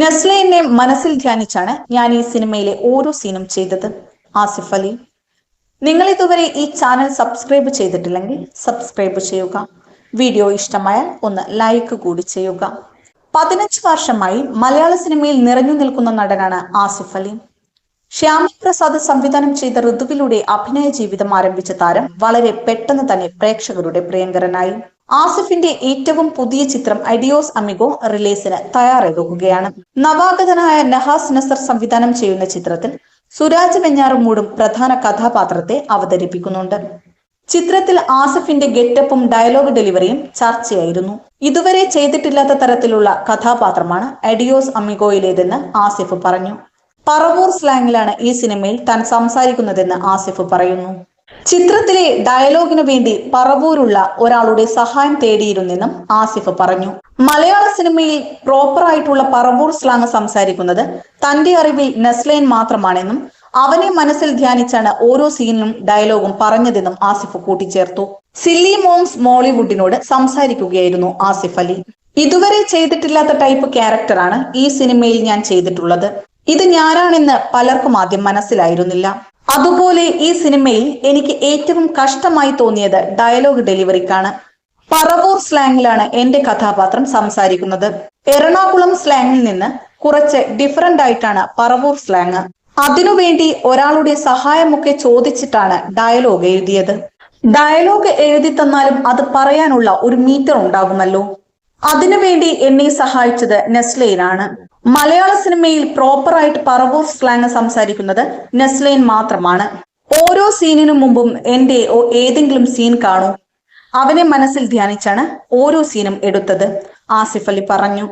നസ്ലയെ മനസ്സിൽ ധ്യാനിച്ചാണ് ഞാൻ ഈ സിനിമയിലെ ഓരോ സീനും ചെയ്തത്. ആസിഫ് അലി നിങ്ങൾ ഇതുവരെ ഈ ചാനൽ സബ്സ്ക്രൈബ് ചെയ്തിട്ടില്ലെങ്കിൽ സബ്സ്ക്രൈബ് ചെയ്യുക. വീഡിയോ ഇഷ്ടമായാൽ ഒന്ന് ലൈക്ക് കൂടി ചെയ്യുക. പതിനഞ്ച് വർഷമായി മലയാള സിനിമയിൽ നിറഞ്ഞു നിൽക്കുന്ന നടനാണ് ആസിഫ് അലി. ശ്യാമപ്രസാദ് സംവിധാനം ചെയ്ത ഋതുവിലൂടെ അഭിനയ ജീവിതം ആരംഭിച്ച താരം വളരെ പെട്ടെന്ന് തന്നെ പ്രേക്ഷകരുടെ പ്രിയങ്കരനായി. ആസിഫിന്റെ ഏറ്റവും പുതിയ ചിത്രം ഐഡിയോസ് അമിഗോ റിലീസിന് തയ്യാറെടുക്കുകയാണ്. നവാഗതനായ നഹാസ് നസർ സംവിധാനം ചെയ്യുന്ന ചിത്രത്തിൽ സുരാജ് വെഞ്ഞാറുമൂടും പ്രധാന കഥാപാത്രത്തെ അവതരിപ്പിക്കുന്നുണ്ട്. ചിത്രത്തിൽ ആസിഫിന്റെ ഗെറ്റപ്പും ഡയലോഗ് ഡെലിവറിയും ചർച്ചയായിരുന്നു. ഇതുവരെ ചെയ്തിട്ടില്ലാത്ത തരത്തിലുള്ള കഥാപാത്രമാണ് എഡിയോസ് അമിഗോയിലേതെന്ന് ആസിഫ് പറഞ്ഞു. പറവൂർ സ്ലാങ്ങിലാണ് ഈ സിനിമയിൽ താൻ സംസാരിക്കുന്നതെന്ന് ആസിഫ് പറയുന്നു. ചിത്രത്തിലെ ഡയലോഗിനു വേണ്ടി പറവൂരുള്ള ഒരാളുടെ സഹായം തേടിയിരുന്നെന്നും ആസിഫ് പറഞ്ഞു. മലയാള സിനിമയിൽ പ്രോപ്പർ ആയിട്ടുള്ള പറവൂർ സ്ലാങ് സംസാരിക്കുന്നത് തന്റെ അറിവിൽ നസ്ലൈൻ മാത്രമാണെന്നും അവനെ മനസ്സിൽ ധ്യാനിച്ചാണ് ഓരോ സീനിലും ഡയലോഗും പറഞ്ഞതെന്നും ആസിഫ് കൂട്ടിച്ചേർത്തു. സില്ലി മോങ്സ് മോളിവുഡിനോട് സംസാരിക്കുകയായിരുന്നു ആസിഫ് അലി. ഇതുവരെ ചെയ്തിട്ടില്ലാത്ത ടൈപ്പ് ക്യാരക്ടറാണ് ഈ സിനിമയിൽ ഞാൻ ചെയ്തിട്ടുള്ളത്. ഇത് ഞാനാണെന്ന് പലർക്കും ആദ്യം മനസ്സിലായിരുന്നില്ല. അതുപോലെ ഈ സിനിമയിൽ എനിക്ക് ഏറ്റവും കഷ്ടമായി തോന്നിയത് ഡയലോഗ് ഡെലിവറിക്കാണ് പറവൂർ സ്ലാങ്ങിലാണ് എന്റെ കഥാപാത്രം സംസാരിക്കുന്നത്. എറണാകുളം സ്ലാങ്ങിൽ നിന്ന് കുറച്ച് ഡിഫറെന്റ് ആയിട്ടാണ് പറവൂർ സ്ലാങ്. അതിനുവേണ്ടി ഒരാളുടെ സഹായമൊക്കെ ചോദിച്ചിട്ടാണ് ഡയലോഗ് എഴുതിയത്. ഡയലോഗ് എഴുതി തന്നാലും അത് പറയാനുള്ള ഒരു മീറ്റർ ഉണ്ടാകുമല്ലോ. അതിനുവേണ്ടി എന്നെ സഹായിച്ചത് നെസ്ലൈനാണ് മലയാള സിനിമയിൽ പ്രോപ്പർ ആയിട്ട് പറവൂർ സ്ലാങ് സംസാരിക്കുന്നത് നെസ്ലൈൻ മാത്രമാണ്. ഓരോ സീനിനു മുമ്പും എന്റെ ഏതെങ്കിലും സീൻ കാണൂ. അവനെ മനസ്സിൽ ധ്യാനിച്ചാണ് ഓരോ സീനും എടുത്തത്. ആസിഫ് അലി പറഞ്ഞു.